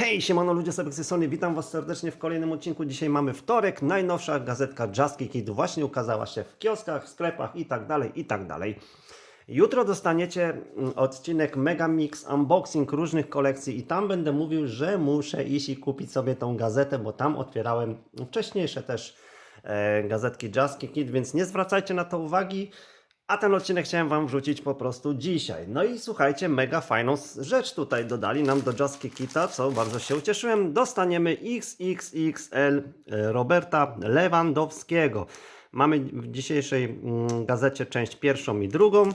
Hej, siemano ludzie, sobie Sony, witam Was serdecznie w kolejnym odcinku. Dzisiaj mamy wtorek, najnowsza gazetka Just It właśnie ukazała się w kioskach, sklepach i tak dalej, i tak dalej. Jutro dostaniecie mm, odcinek Mega Mix Unboxing różnych kolekcji i tam będę mówił, że muszę iść i kupić sobie tą gazetę, bo tam otwierałem wcześniejsze też e, gazetki Just It, więc nie zwracajcie na to uwagi. A ten odcinek chciałem Wam wrzucić po prostu dzisiaj. No i słuchajcie, mega fajną rzecz tutaj dodali nam do Just Kita, co bardzo się ucieszyłem. Dostaniemy XXXL e, Roberta Lewandowskiego. Mamy w dzisiejszej mm, gazecie część pierwszą i drugą.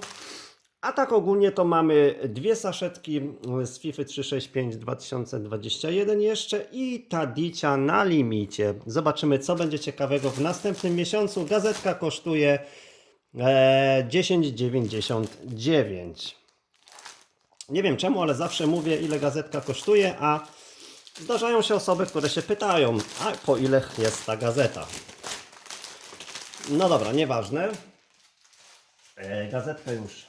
A tak ogólnie to mamy dwie saszetki z FIFA 365 2021 jeszcze i Tadicia na limicie. Zobaczymy co będzie ciekawego w następnym miesiącu. Gazetka kosztuje e, 10,99. Nie wiem czemu, ale zawsze mówię ile gazetka kosztuje, a zdarzają się osoby, które się pytają, a po ile jest ta gazeta. No dobra, nieważne. E, gazetkę już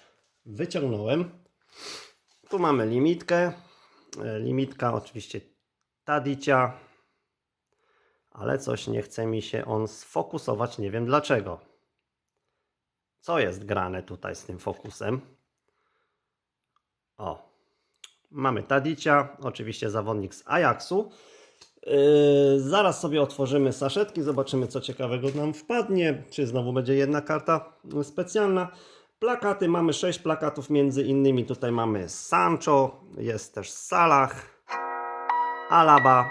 wyciągnąłem. Tu mamy limitkę. E, limitka oczywiście Tadicia. Ale coś nie chce mi się on sfokusować, nie wiem dlaczego. Co jest grane tutaj z tym fokusem? O. Mamy Tadicia, oczywiście zawodnik z Ajaxu. Yy, zaraz sobie otworzymy saszetki, zobaczymy co ciekawego nam wpadnie. Czy znowu będzie jedna karta specjalna. Plakaty, mamy 6 plakatów, między innymi tutaj mamy Sancho, jest też Salah, Alaba,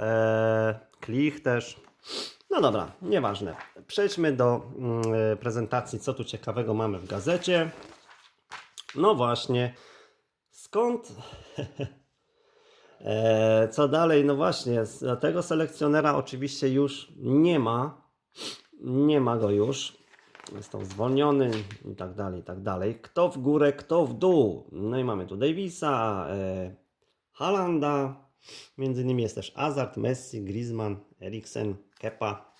e, Klich też. No dobra, nieważne. Przejdźmy do e, prezentacji, co tu ciekawego mamy w gazecie. No właśnie, skąd E, Co dalej? No właśnie, tego selekcjonera oczywiście już nie ma. Nie ma go już. Został zwolniony i tak dalej, i tak dalej. Kto w górę, kto w dół. No i mamy tu Davisa, e, Halanda. Między innymi jest też Hazard, Messi, Griezmann, Eriksen, Kepa.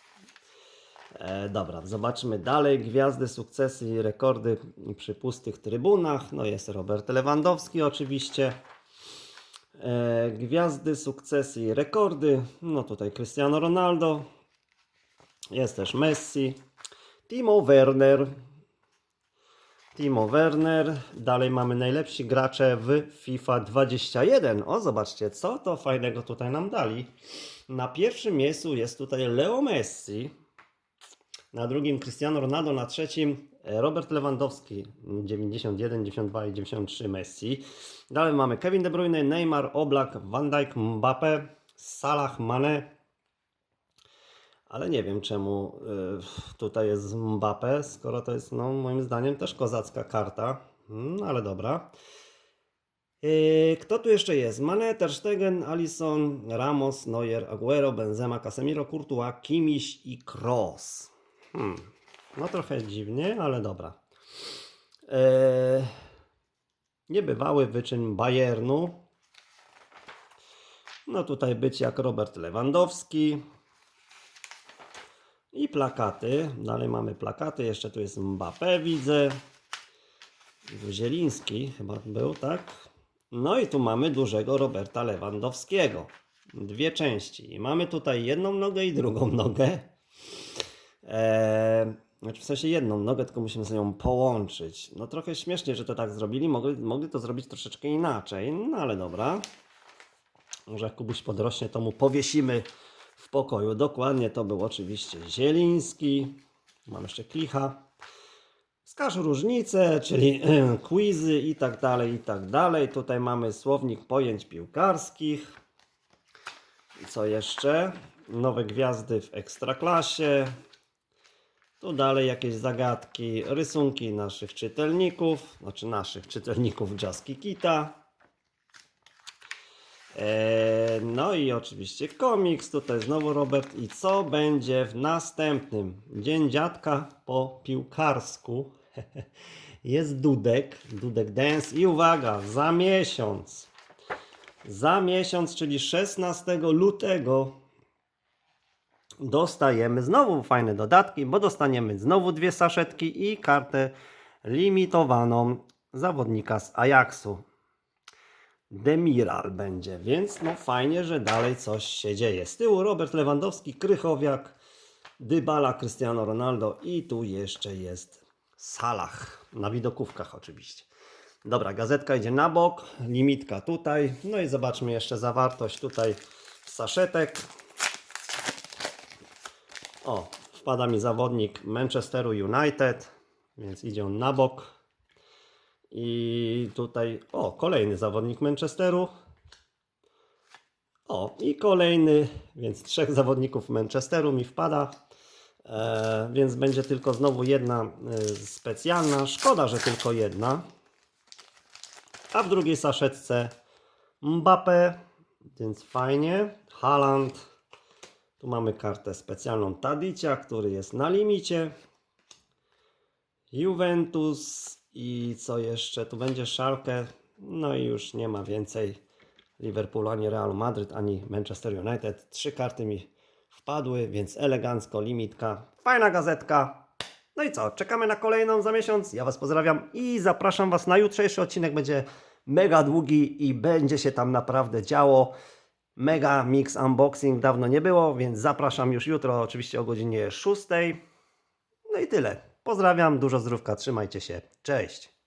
E, dobra, zobaczymy dalej. Gwiazdy, sukcesy i rekordy przy pustych trybunach. No jest Robert Lewandowski oczywiście. E, gwiazdy, sukcesy i rekordy. No tutaj Cristiano Ronaldo. Jest też Messi. Timo Werner. Timo Werner. Dalej mamy najlepsi gracze w FIFA 21. O, zobaczcie, co to fajnego tutaj nam dali. Na pierwszym miejscu jest tutaj Leo Messi. Na drugim Cristiano Ronaldo, na trzecim Robert Lewandowski 91, 92 i 93 Messi. Dalej mamy Kevin De Bruyne, Neymar, Oblak, Van Dijk, Mbappe, Salah, Mane. Ale nie wiem czemu y, tutaj jest Mbappe, skoro to jest no, moim zdaniem też kozacka karta. Mm, ale dobra. Yy, Kto tu jeszcze jest? Mane, Ter Stegen, Alisson, Ramos, Neuer, Aguero, Benzema, Casemiro, Courtois, Kimiś i Kroos. Hmm. No trochę dziwnie, ale dobra. Yy, Niebywały wyczyn Bayernu. No tutaj być jak Robert Lewandowski. I plakaty. Dalej mamy plakaty. Jeszcze tu jest Mbappé, widzę. Zieliński chyba był, tak? No i tu mamy dużego Roberta Lewandowskiego. Dwie części. I mamy tutaj jedną nogę i drugą nogę. Eee, znaczy w sensie jedną nogę, tylko musimy sobie ją połączyć. No trochę śmiesznie, że to tak zrobili. Mogli, mogli to zrobić troszeczkę inaczej. No ale dobra. Może jak Kubuś podrośnie, to mu powiesimy w pokoju. Dokładnie to był oczywiście Zieliński. Mam jeszcze Klicha. Wskaż różnice, czyli quizy i tak dalej, i tak dalej. Tutaj mamy słownik pojęć piłkarskich. I co jeszcze? Nowe gwiazdy w ekstraklasie. Tu dalej jakieś zagadki, rysunki naszych czytelników, znaczy naszych czytelników Jaski Kita. Eee, no i oczywiście komiks, tutaj znowu Robert. I co będzie w następnym? Dzień dziadka po piłkarsku. Jest Dudek, Dudek Dance i uwaga, za miesiąc. Za miesiąc, czyli 16 lutego dostajemy znowu fajne dodatki, bo dostaniemy znowu dwie saszetki i kartę limitowaną zawodnika z Ajaxu. Demiral będzie, więc no fajnie, że dalej coś się dzieje. Z tyłu Robert Lewandowski, Krychowiak, Dybala, Cristiano Ronaldo i tu jeszcze jest Salah, na widokówkach oczywiście. Dobra, gazetka idzie na bok, limitka tutaj, no i zobaczmy jeszcze zawartość tutaj saszetek. O, wpada mi zawodnik Manchesteru United, więc idzie on na bok. I tutaj, o, kolejny zawodnik Manchesteru. O, i kolejny, więc trzech zawodników Manchesteru mi wpada. E, więc będzie tylko znowu jedna e, specjalna. Szkoda, że tylko jedna. A w drugiej saszetce Mbappe, więc fajnie. Haaland. Tu mamy kartę specjalną Tadicia, który jest na limicie. Juventus i co jeszcze? Tu będzie Schalke. No i już nie ma więcej Liverpoolu, ani Realu Madryt, ani Manchester United. Trzy karty mi wpadły, więc elegancko, limitka. Fajna gazetka. No i co? Czekamy na kolejną za miesiąc. Ja Was pozdrawiam i zapraszam Was na jutrzejszy odcinek. Będzie mega długi i będzie się tam naprawdę działo. Mega mix unboxing dawno nie było, więc zapraszam już jutro, oczywiście o godzinie 6. No i tyle. Pozdrawiam, dużo zdrówka, trzymajcie się. Cześć.